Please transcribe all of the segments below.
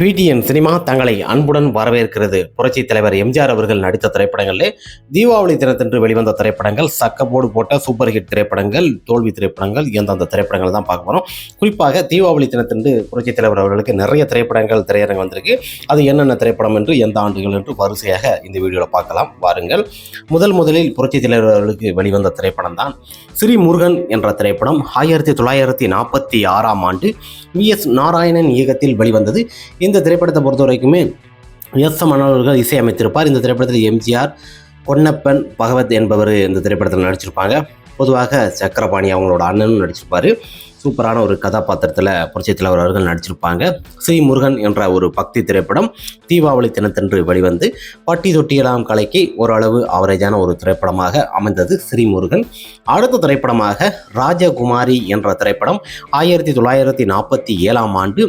PTN cinema தங்களை அன்புடன் வரவேற்கிறது. புரட்சி தலைவர் எம்ஜிஆர் அவர்கள் நடித்த திரைப்படங்களிலே தீபாவளி தினத்தன்று வெளிவந்த திரைப்படங்கள் சக்கப்போடு போட்ட சூப்பர் ஹிட் திரைப்படங்கள் தோல்வி திரைப்படங்கள் எந்தெந்த திரைப்படங்கள் தான் பார்க்க போகிறோம் குறிப்பாக தீபாவளி தினத்தன்று புரட்சி தலைவர் அவர்களுக்கு நிறைய திரைப்படங்கள் திரையரங்கு வந்திருக்கு. அது என்னென்ன திரைப்படம் என்று எந்த ஆண்டுகள் என்று வரிசையாக இந்த வீடியோவில் பார்க்கலாம். வாருங்கள். முதல் முதலில் புரட்சி தலைவர் அவர்களுக்கு வெளிவந்த திரைப்படம் தான் ஸ்ரீ முருகன் என்ற திரைப்படம். ஆயிரத்தி தொள்ளாயிரத்தி நாற்பத்தி ஆறாம் ஆண்டு வி எஸ் நாராயணன் இயக்கத்தில் வெளிவந்தது. இந்த திரைப்படத்தை பொறுத்த வரைக்குமே எஸ் எம் அவர்கள் இசையமைத்திருப்பார். இந்த திரைப்படத்தில் எம்ஜிஆர் பொன்னப்பன் பகவத் என்பவர் இந்த திரைப்படத்தில் நடிச்சிருப்பாங்க. பொதுவாக சக்கரபாணி அவங்களோட அண்ணனும் நடிச்சிருப்பார். சூப்பரான ஒரு கதாபாத்திரத்தில் புரட்சித் அவர்கள் நடிச்சிருப்பாங்க. ஸ்ரீ முருகன் என்ற ஒரு பக்தி திரைப்படம் தீபாவளி தினத்தன்று வெளிவந்து பட்டி தொட்டியலாம் கலைக்கு ஓரளவு ஆவரேஜான ஒரு திரைப்படமாக அமைந்தது ஸ்ரீ முருகன். அடுத்த திரைப்படமாக ராஜகுமாரி என்ற திரைப்படம் ஆயிரத்தி தொள்ளாயிரத்தி நாற்பத்தி ஏழாம் ஆண்டு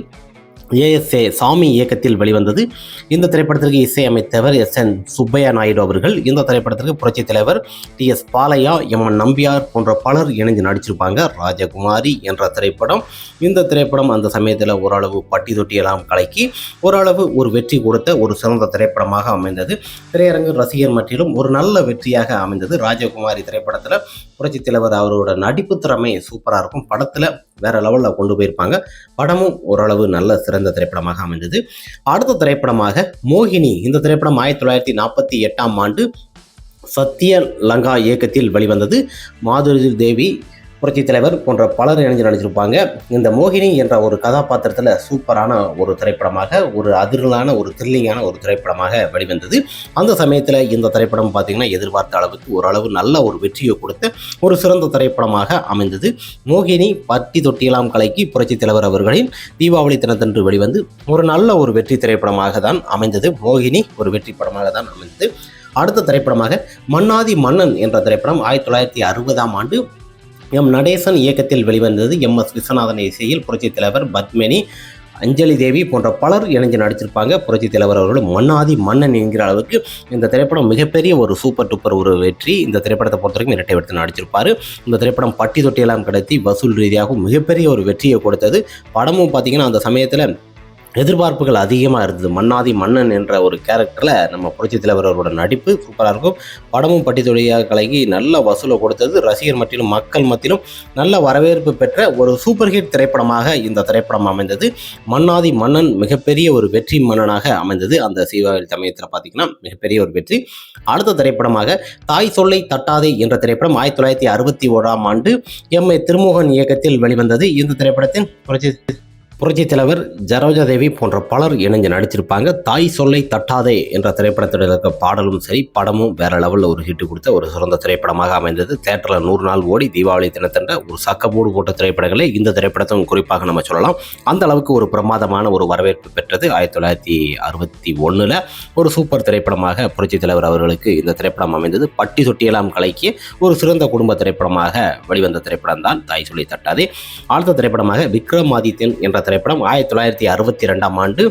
ஏஎஸ்ஏ சாமி இயக்கத்தில் வெளிவந்தது. இந்த திரைப்படத்திற்கு இசையமைத்தவர் எஸ் என் சுப்பையா நாயுடு அவர்கள். இந்த திரைப்படத்திற்கு புரட்சித் தலைவர் T S Balaiah M N Nambiar போன்ற பலர் இணைந்து நடிச்சிருப்பாங்க. ராஜகுமாரி என்ற திரைப்படம். இந்த திரைப்படம் அந்த சமயத்தில் ஓரளவு பட்டி தொட்டியெல்லாம் கலக்கி ஓரளவு ஒரு வெற்றி கொடுத்த ஒரு சிறந்த திரைப்படமாக அமைந்தது. திரையரங்கு ரசிகர் மற்றிலும் ஒரு நல்ல வெற்றியாக அமைந்தது. ராஜகுமாரி திரைப்படத்தில் புரட்சித் தலைவர் அவரோட நடிப்பு திறமை சூப்பராக இருக்கும். படத்தில் வேற லெவலில் கொண்டு போயிருப்பாங்க. படமும் ஓரளவு நல்ல சிறந்த திரைப்படமாக அமைந்தது. அடுத்த திரைப்படமாக மோகினி. இந்த திரைப்படம் ஆயிரத்தி தொள்ளாயிரத்தி நாற்பத்தி எட்டாம் ஆண்டு சத்ய லங்கா இயக்கத்தில் வெளிவந்தது. மாதுரி தேவி புரட்சி தலைவர் போன்ற பலர் இணைஞ்சு நடிச்சிருப்பாங்க. இந்த மோகினி என்ற ஒரு கதாபாத்திரத்தில் சூப்பரான ஒரு திரைப்படமாக ஒரு அதிர்லான ஒரு த்ரில்லிங்கான ஒரு திரைப்படமாக வெளிவந்தது. அந்த சமயத்தில் இந்த திரைப்படம் பார்த்திங்கன்னா எதிர்பார்த்த அளவுக்கு ஓரளவு நல்ல ஒரு வெற்றியை கொடுத்த ஒரு சிறந்த திரைப்படமாக அமைந்தது. மோகினி பட்டி தொட்டியலாம் கலைக்கு புரட்சி தலைவர் அவர்களின் தீபாவளி தினத்தன்று வெளிவந்து ஒரு நல்ல ஒரு வெற்றி திரைப்படமாக தான் அமைந்தது. மோகினி ஒரு வெற்றி படமாக தான் அமைந்தது. அடுத்த திரைப்படமாக மன்னாதி மன்னன் என்ற திரைப்படம் ஆயிரத்தி தொள்ளாயிரத்தி அறுபதாம் ஆண்டு எம். நடேசன் இயக்கத்தில் வெளிவந்தது எம். எஸ். விஸ்வநாதன் இசையில் புரட்சித் தலைவர் பத்மினி அஞ்சலி தேவி போன்ற பலர் இணைஞ்சு நடிச்சிருப்பாங்க. புரட்சித் தலைவர் அவர்கள் மன்னாதி மன்னன் என்கிற அளவுக்கு இந்த திரைப்படம் மிகப்பெரிய ஒரு சூப்பர் டூப்பர் ஒரு வெற்றி. இந்த திரைப்படத்தை பொறுத்த வரைக்கும் இரட்டை எடுத்து நடிச்சிருப்பார். இந்த திரைப்படம் பட்டி தொட்டியெல்லாம் கடத்தி வசூல் ரீதியாகவும் மிகப்பெரிய ஒரு வெற்றியை கொடுத்தது. படமும் பார்த்தீங்கன்னா அந்த சமயத்தில் எதிர்பார்ப்புகள் அதிகமாக இருந்தது. மன்னாதி மன்னன் என்ற ஒரு கேரக்டரில் நம்ம புரட்சி தலைவர் அவரோட நடிப்பு சூப்பராக இருக்கும். படமும் பட்டி தொழிலாக கலகி நல்ல வசூலை கொடுத்தது. ரசிகர் மத்தியிலும் மக்கள் மத்தியிலும் நல்ல வரவேற்பு பெற்ற ஒரு சூப்பர் ஹிட் திரைப்படமாக இந்த திரைப்படம் அமைந்தது. மன்னாதி மன்னன் மிகப்பெரிய ஒரு வெற்றி மன்னனாக அமைந்தது. அந்த சீவாவில் சமயத்தில் பார்த்தீங்கன்னா மிகப்பெரிய ஒரு வெற்றி. அடுத்த திரைப்படமாக தாய் சொல்லை தட்டாதே என்ற திரைப்படம் ஆயிரத்தி தொள்ளாயிரத்தி அறுபத்தி ஓராம் ஆண்டு எம் ஏ திருமோகன் இயக்கத்தில் வெளிவந்தது. இந்த திரைப்படத்தின் புரட்சி புரட்சித் தலைவர் ஜரோஜா தேவி போன்ற பலர் இணைஞ்சு நடிச்சிருப்பாங்க தாய் சொல்லை தட்டாதே என்ற திரைப்படத்தில் இருக்க பாடலும் சரி படமும் வேற லெவலில் ஒரு ஹிட் கொடுத்த ஒரு சிறந்த திரைப்படமாக அமைந்தது. தேட்டரில் நூறு நாள் ஓடி தீபாவளி தினத்தன்ற ஒரு சக்கப்போடு போட்ட திரைப்படங்களே இந்த திரைப்படத்தும் குறிப்பாக நம்ம சொல்லலாம். அந்த அளவுக்கு ஒரு பிரமாதமான ஒரு வரவேற்பு பெற்றது ஆயிரத்தி தொள்ளாயிரத்தி அறுபத்தி ஒன்றில் ஒரு சூப்பர் திரைப்படமாக புரட்சித் தலைவர் அவர்களுக்கு இந்த திரைப்படம் அமைந்தது. பட்டி தொட்டியெல்லாம் கலைக்கு ஒரு சிறந்த குடும்ப திரைப்படமாக வெளிவந்த திரைப்படம் தான் தாய் சொல்லி தட்டாதே. அடுத்த திரைப்படமாக விக்ரமாதித்யன் என்ற திரைப்படம் ஆயிரத்தி தொள்ளாயிரத்தி அறுபத்தி ரெண்டாம் ஆண்டு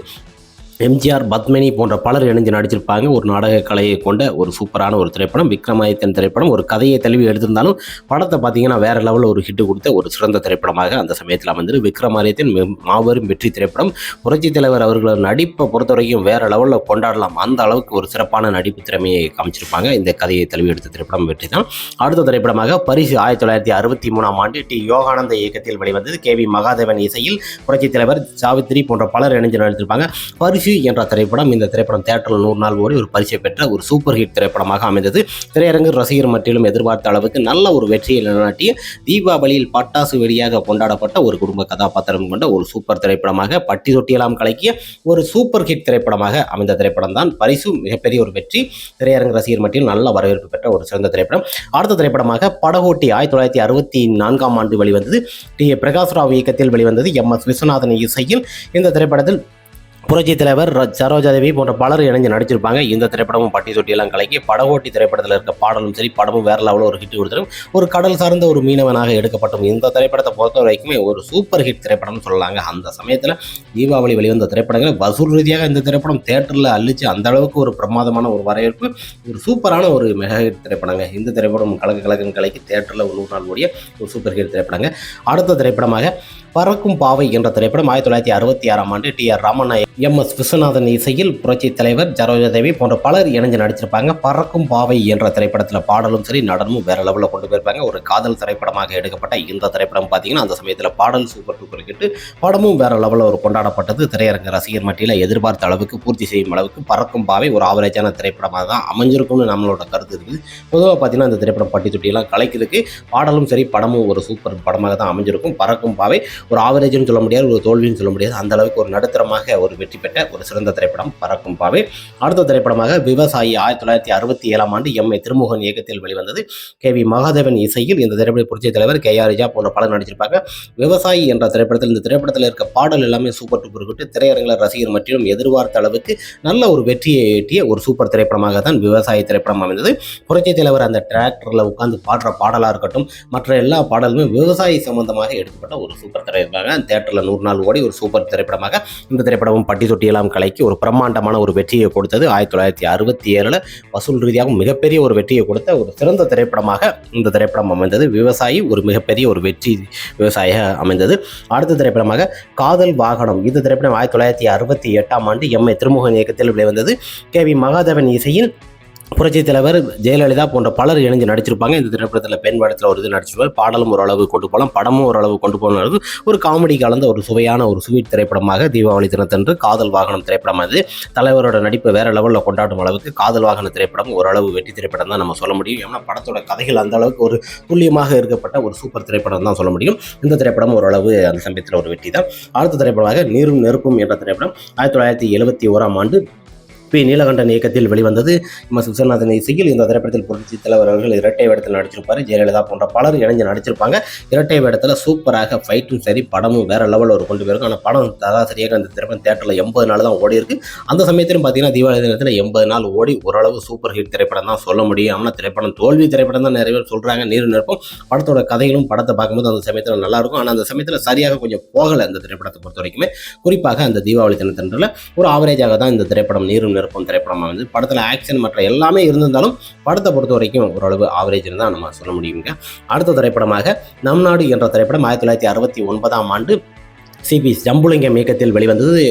எம்ஜிஆர் பத்மினி போன்ற பலர் இணைஞ்சு நடிச்சிருப்பாங்க. ஒரு நாடக கலையை கொண்ட ஒரு சூப்பரான ஒரு திரைப்படம் விக்ரமாதித்தன் திரைப்படம். ஒரு கதையை தழுவி எடுத்திருந்தாலும் படத்தை பார்த்தீங்கன்னா வேற லெவலில் ஒரு ஹிட்டு கொடுத்த ஒரு சிறந்த திரைப்படமாக அந்த சமயத்தில் அமைந்தது. விக்ரமாதித்தன் மாபெரும் வெற்றி திரைப்படம். புரட்சித் தலைவர் அவர்களோட நடிப்பை பொறுத்த வரைக்கும் வேற லெவலில் கொண்டாடலாம். அந்த அளவுக்கு ஒரு சிறப்பான நடிப்பு திறமையை காமிச்சிருப்பாங்க. இந்த கதையை தழுவி எடுத்த திரைப்படம் வெற்றி தான். அடுத்த திரைப்படமாக பரிசு ஆயிரத்தி தொள்ளாயிரத்தி அறுபத்தி மூணாம் ஆண்டு டி. யோகானந்த இயக்கத்தில் வெளிவந்தது. கே. வி. மகாதேவன் இசையில் புரட்சி தலைவர் சாவித்திரி போன்ற பலர் இணைஞ்சு நடித்திருப்பாங்க. பரிசு என்ற திரைப்படம். இந்த திரைப்படம் தேட்டரில் நூறு நாள் ஓடி ஒரு பரிசை பெற்ற ஒரு சூப்பர் ஹிட் திரைப்படமாக அமைந்தது. திரையரங்கு ரசிகர் மட்டிலும் எதிர்பார்த்த அளவுக்கு நல்ல ஒரு வெற்றியை நிலநாட்டிய தீபாவளியில் பட்டாசு வெளியாக கொண்டாடப்பட்ட ஒரு குடும்ப கதாபாத்திரம் கொண்ட ஒரு சூப்பர் திரைப்படமாக பட்டி தொட்டியெல்லாம் கலக்கிய ஒரு சூப்பர் ஹிட் திரைப்படமாக அமைந்த திரைப்படம் தான். பரிசு மிகப்பெரிய ஒரு வெற்றி. திரையரங்கு ரசிகர் மட்டிலும் நல்ல வரவேற்பு பெற்ற ஒரு சிறந்த திரைப்படம். அடுத்த திரைப்படமாக படகோட்டி ஆயிரத்தி தொள்ளாயிரத்தி அறுபத்தி நான்காம் ஆண்டு வெளிவந்தது. டி. ஏ. பிரகாஷ் ராவ் இயக்கத்தில் வெளிவந்தது எம். எஸ். விஸ்வநாதன் இசையில். இந்த திரைப்படத்தில் புரட்சி தலைவர் சரோஜாதேவி போன்ற பலர் இணைஞ்சு நடிச்சிருப்பாங்க. இந்த திரைப்படமும் பட்டி தொட்டியெல்லாம் கலக்கி படகோட்டி திரைப்படத்தில் இருக்க பாடலும் சரி படமும் வேற லெவலில் ஒரு ஹிட் கொடுத்துரும். ஒரு கடல் சார்ந்த ஒரு மீனவனாக எடுக்கப்பட்டும் இந்த திரைப்படத்தை பொறுத்த வரைக்குமே ஒரு சூப்பர் ஹிட் திரைப்படம்னு சொல்லலாங்க. அந்த சமயத்தில் தீபாவளி வெளிவந்த திரைப்படங்கள் வசூல் ரீதியாக இந்த திரைப்படம் தேட்டரில் அள்ளிச்சு அந்த அளவுக்கு ஒரு பிரமாதமான ஒரு வரவேற்பு ஒரு சூப்பரான ஒரு மெகா ஹிட் திரைப்படங்க. இந்த திரைப்படம் கலக்கு கலக்குன்னு கலைக்கு தேட்டரில் ஒரு நூறு நாள் ஓடிய ஒரு சூப்பர் ஹிட் திரைப்படங்க. அடுத்த திரைப்படமாக பறக்கும் பாவை என்ற திரைப்படம் ஆயிரத்தி தொள்ளாயிரத்தி அறுபத்தி ஆறாம் ஆண்டு T R Ramanna M S Viswanathan இசையில் புரட்சி தலைவர் ஜரோஜா தேவி போன்ற பலர் இணைஞ்சு நடிச்சிருப்பாங்க. பறக்கும் பாவை என்ற திரைப்படத்தில் பாடலும் சரி நடனமும் வேற லெவலில் கொண்டு போயிருப்பாங்க. ஒரு காதல் திரைப்படமாக எடுக்கப்பட்ட இந்த திரைப்படம் பார்த்தீங்கன்னா அந்த சமயத்தில் பாடல் சூப்பர் டூப்பர் கிட்டு படமும் வேற லெவலில் ஒரு கொண்டாடப்பட்டது. திரையரங்க ரசிகர் மட்டியில் எதிர்பார்த்த அளவுக்கு பூர்த்தி செய்யும் அளவுக்கு பறக்கும் பாவை ஒரு ஆவரேஜான திரைப்படமாக தான் அமைஞ்சிருக்கும்னு நம்மளோட கருத்து இருக்குது. பொதுவாக பார்த்தீங்கன்னா அந்த திரைப்படம் பட்டி தொட்டியெல்லாம் கலைக்கிறதுக்கு பாடலும் சரி படமும் ஒரு சூப்பர் படமாக தான் அமைஞ்சிருக்கும். பறக்கும் பாவை ஒரு ஆவரேஜ்னு சொல்ல முடியாது ஒரு தோல்வின்னு சொல்ல முடியாது. அந்த அளவுக்கு ஒரு நடுத்தரமாக ஒரு வெற்றி பெற்ற ஒரு சிறந்த திரைப்படம் பறக்கும் பாவே. அடுத்த திரைப்படமாக விவசாயி ஆயிரத்தி தொள்ளாயிரத்தி அறுபத்தி ஏழாம் ஆண்டு எம் ஏ திருமுகன் இயக்கத்தில் வெளிவந்தது. கே வி மகாதேவன் இசையில் இந்த திரைப்பட புரட்சித் தலைவர் கே ஆர் ரிஜா போன்ற பலர் நடிச்சிருப்பாங்க. விவசாயி என்ற திரைப்படத்தில் இந்த திரைப்படத்தில் இருக்க பாடல் எல்லாமே சூப்பர் டூப்பர் விட்டு திரையரங்கில் ரசிகர் மற்றும் எதிர்பார்த்த அளவுக்கு நல்ல ஒரு வெற்றியை ஈட்டிய ஒரு சூப்பர் திரைப்படமாக தான் விவசாயி திரைப்படம் அமைந்தது. புரட்சித் தலைவர் அந்த டிராக்டரில் உட்கார்ந்து பாடுற பாடலாக இருக்கட்டும் மற்ற எல்லா பாடலுமே விவசாயி சம்பந்தமாக எடுக்கப்பட்ட ஒரு சூப்பர் திரைப்படமாக தேட்டரில் நூறு நாள் ஓடி ஒரு சூப்பர் திரைப்படமாக இந்த திரைப்படமும் பட்டு பட்டி தொட்டியெல்லாம் கலைக்கு ஒரு பிரம்மாண்டமான ஒரு வெற்றியை கொடுத்தது. ஆயிரத்தி தொள்ளாயிரத்தி அறுபத்தி ஏழில் வசூல் ரீதியாக மிகப்பெரிய ஒரு வெற்றியை கொடுத்த ஒரு சிறந்த திரைப்படமாக இந்த திரைப்படம் அமைந்தது. விவசாயி ஒரு மிகப்பெரிய ஒரு வெற்றி விவசாயியாக அமைந்தது. அடுத்த திரைப்படமாக காதல் வாகனம். இந்த திரைப்படம் ஆயிரத்தி தொள்ளாயிரத்தி அறுபத்தி எட்டாம் ஆண்டு எம் ஏ திருமுகன் இயக்கத்தில் வெளிவந்தது. கே வி மகாதேவன் இசையில் புரட்சித் தலைவர் ஜெயலலிதா போன்ற பலர் இணைஞ்சு நடிச்சிருப்பாங்க. இந்த திரைப்படத்தில் பெண் படத்தில் ஒரு இது நடிச்சிருப்பார். பாடலும் ஓரளவு கொண்டு போகலாம். படமும் ஓரளவு கொண்டு போனது ஒரு காமெடி கலந்த ஒரு சுவையான ஒரு ஸ்வீட் திரைப்படமாக தீபாவளி தினத்தன்று காதல் வாகனம் திரைப்படம் அது தலைவரோட நடிப்பு வேற லெவலில் கொண்டாடும் அளவுக்கு காதல் வாகன திரைப்படம் ஓரளவு வெற்றி திரைப்படம் தான் நம்ம சொல்ல முடியும். ஏன்னா படத்தோட கதைகள் அந்த அளவுக்கு ஒரு துல்லியமாக இருக்கப்பட்ட ஒரு சூப்பர் திரைப்படம் தான் சொல்ல முடியும். இந்த திரைப்படம் ஓரளவு அந்த சமயத்தில் ஒரு வெற்றி தான் அடுத்த திரைப்படமாக நீரும் நெருப்பும் என்ற திரைப்படம் ஆயிரத்தி தொள்ளாயிரத்தி எழுபத்தி ஓராம் ஆண்டு பி நீலகண்டன் இயக்கத்தில் வெளிவந்தது. எம் எஸ் விஸ்வநாதன் இசையில் இந்த திரைப்படத்தில் புரட்சி தலைவர் அவர்கள் இரட்டை வேடத்தில் நடிச்சிருப்பாரு. ஜெயலலிதா போன்ற பலர் இணைஞ்சு நடிச்சிருப்பாங்க. இரட்டை வேடத்தில் சூப்பராக ஃபைட்டும் சரி படமும் வேற லெவலில் ஒரு கொண்டு போயிருக்கும் ஆனால் படம் சராசரியாக அந்த திரைப்படம் தேட்டரில் எண்பது நாள் தான் ஓடி இருக்கு. அந்த சமயத்திலும் பார்த்தீங்கன்னா தீபாவளி தினத்தில் எண்பது நாள் ஓடி ஓரளவு சூப்பர் ஹிட் திரைப்படம் தான் சொல்ல முடியும். ஆனால் திரைப்படம் தோல்வி திரைப்படம் தான் நிறைய பேர் சொல்கிறாங்க நீர் நிற்போம் படத்தோட கதைகளும் படத்தை பார்க்கும்போது அந்த சமயத்தில் நல்லாயிருக்கும் ஆனால் அந்த சமயத்தில் சரியாக கொஞ்சம் போகலை அந்த திரைப்படத்தை பொறுத்த வரைக்குமே. குறிப்பாக அந்த தீபாவளி தினத்தன்றில் ஒரு ஆவரேஜாக தான் இந்த திரைப்படம் நீரும் விருப்பம் திரைப்படமாக வந்து படத்தில் ஆக்ஷன் மற்ற எல்லாமே இருந்திருந்தாலும் படத்தை பொறுத்த வரைக்கும் ஓரளவு ஆவரேஜ்னு தான் நம்ம சொல்ல முடியுங்க. அடுத்த திரைப்படமாக நம் நாடு என்ற திரைப்படம் ஆயிரத்தி தொள்ளாயிரத்தி அறுபத்தி ஒன்பதாம் ஆண்டு சிபி ஜம்புலிங்கம் இயக்கத்தில் வெளிவந்தது.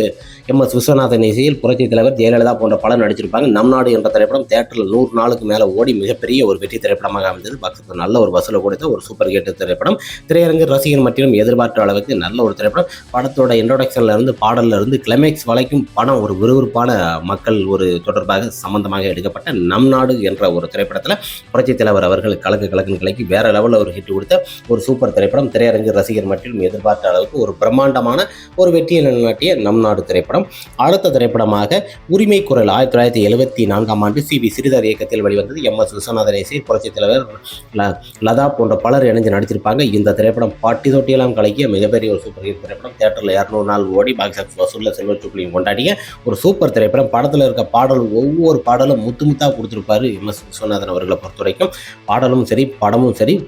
எம் எஸ் விஸ்வநாதன் இசையில் புரட்சி தலைவர் ஜெயலலிதா போன்ற பலர் நடிச்சிருப்பாங்க. நம் நாடு என்ற திரைப்படம் தேட்டரில் நூறு நாளுக்கு மேலே ஓடி மிகப்பெரிய ஒரு வெற்றி திரைப்படமாக அமைந்தது. பக்தத்துக்கு நல்ல ஒரு வசூலை கொடுத்த ஒரு சூப்பர் ஹிட் திரைப்படம். திரையரங்கு ரசிகர் மற்றும் எதிர்பார்த்த அளவுக்கு நல்ல ஒரு திரைப்படம். படத்தோட இன்ட்ரோடக்ஷன்ல இருந்து பாடல்ல இருந்து கிளைமேக்ஸ் வரைக்கும் படம் ஒரு விறுவிறுப்பான மக்கள் ஒரு தொடர்பாக சம்பந்தமாக எடுக்கப்பட்ட நம் நாடு என்ற ஒரு திரைப்படத்தில் புரட்சி தலைவர் அவர்கள் கலக்கு கலக்குன்னு கலக்கி வேற லெவலில் ஒரு ஹிட் கொடுத்த ஒரு சூப்பர் திரைப்படம். திரையரங்கு ரசிகர் மற்றும் எதிர்பார்த்த அளவுக்கு ஒரு பிரம்மாண்டமான ஒரு வெற்றியை நிலைநாட்டிய நம் நாடு திரைப்படம். அடுத்த திரைப்படமாக உரிமை குரல் ஆயிரத்தி தொள்ளாயிரத்தி எழுபத்தி நான்காம் ஆண்டு சி வி சிறிதர் இயக்கத்தில் வெளிவந்தது. எம் எஸ் விஸ்வநாதன் இசை புரட்சித் தலைவர் ல- லதா போன்ற பலர் இணைந்து நடித்திருப்பாங்க. இந்த திரைப்படம் பாட்டி தொட்டியெல்லாம் கலக்கிய மிகப்பெரிய ஒரு சூப்பர் ஹிட் திரைப்படம். தேட்டரில் இரநூறு நாள் ஓடி பாக்ஸ் ஆஃபீஸ் வசூலில் செல்வர் சுப்ளியும் கொண்டாடிய ஒரு சூப்பர் திரைப்படம். படத்தில் இருக்க பாடல் ஒவ்வொரு பாடலும் முத்து முத்தாக கொடுத்துருப்பாரு எம் எஸ் விஸ்வநாதன் அவர்களை பொறுத்த வரைக்கும் பாடலும் சரி படமும் சரி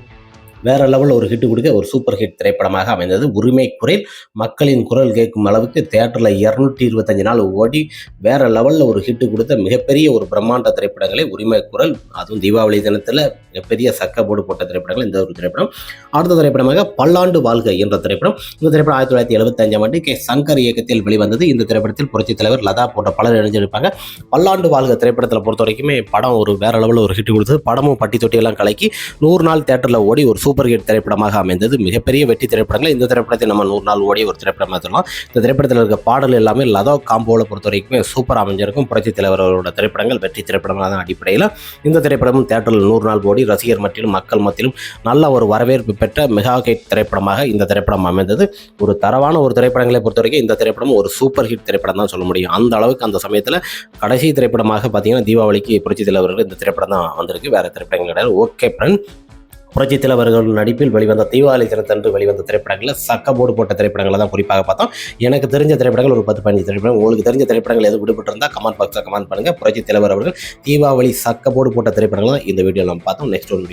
வேற லெவலில் ஒரு ஹிட் கொடுக்க ஒரு சூப்பர் ஹிட் திரைப்படமாக அமைந்தது. உரிமை குரல் மக்களின் குரல் கேட்கும் அளவுக்கு தேட்டரில் இரநூத்தி இருபத்தஞ்சு நாள் ஓடி வேற லெவலில் ஒரு ஹிட் கொடுத்த மிகப்பெரிய ஒரு பிரம்மாண்ட திரைப்படங்களை உரிமை குரல் அதுவும் தீபாவளி தினத்தில் மிகப்பெரிய சக்க போடு போட்ட திரைப்படங்கள் இந்த ஒரு திரைப்படம். அடுத்த திரைப்படமாக பல்லாண்டு வாழ்க என்ற திரைப்படம். இந்த திரைப்படம் ஆயிரத்தி தொள்ளாயிரத்தி எழுபத்தஞ்சாம் ஆண்டு கே சங்கர் இயக்கத்தில் வெளிவந்தது. இந்த திரைப்படத்தில் புரட்சித் தலைவர் லதா போன்ற பலர் இணைஞ்சிருப்பாங்க. பல்லாண்டு வாழ்க திரைப்படத்தில் பொறுத்த வரைக்குமே படம் ஒரு வேற லெவலில் ஒரு ஹிட் கொடுத்தது. படமும் பட்டி தொட்டியெல்லாம் கலக்கி நூறு நாள் தேட்டரில் ஓடி ஒரு சூப்பர் ஹிட் திரைப்படமாக அமைந்தது. மிகப்பெரிய வெற்றி திரைப்படங்கள். இந்த திரைப்படத்தை நம்ம நூறு நாள் ஓடி ஒரு திரைப்படமாக சொல்லலாம் இந்த திரைப்படத்தில் இருக்க பாடல் எல்லாமே லதா காம்போவில் பொறுத்த வரைக்குமே சூப்பர் அமைஞ்சிருக்கும். புரட்சி தலைவர்களோட திரைப்படங்கள் வெற்றி திரைப்படமாக தான் அடிப்படையில். இந்த திரைப்படமும் தேட்டரில் நூறு நாள் ஓடி ரசிகர் மத்தியிலும் மக்கள் மத்தியிலும் நல்ல ஒரு வரவேற்பு பெற்ற மெகா ஹிட் திரைப்படமாக இந்த திரைப்படம் அமைந்தது. ஒரு தரவான ஒரு திரைப்படங்களை பொறுத்த வரைக்கும் இந்த திரைப்படம் ஒரு சூப்பர் ஹிட் திரைப்படம் தான் சொல்ல முடியும். அந்த அளவுக்கு அந்த சமயத்தில் கடைசி திரைப்படமாக பார்த்தீங்கன்னா தீபாவளிக்கு புரட்சி தலைவர்கள் இந்த திரைப்படம் தான் வந்திருக்கு. வேறு திரைப்படங்கள் கிடையாது. ஓகே ஃப்ரெண்ட் புரட்சி தலைவர்கள் நடிப்பில் வெளிவந்த தீபாவளி தினத்தன்று வெளிவந்த திரைப்படங்களில் சக்க போடு போட்ட திரைப்படங்களை தான் குறிப்பாக பார்த்தோம். எனக்கு தெரிஞ்ச திரைப்படங்கள் ஒரு பத்து பதினஞ்சு திரைப்படம் உங்களுக்கு தெரிஞ்ச திரைப்படங்கள் எது விடுபட்டிருந்தால் கமெண்ட் பாக்ஸில் கமெண்ட் பண்ணுங்கள் புரட்சி தலைவர் அவர்கள் தீபாவளி சக்க போடு போட்ட திரைப்படங்கள் தான் இந்த வீடியோ நம்ம பார்த்தோம். நெக்ஸ்ட் ஒரு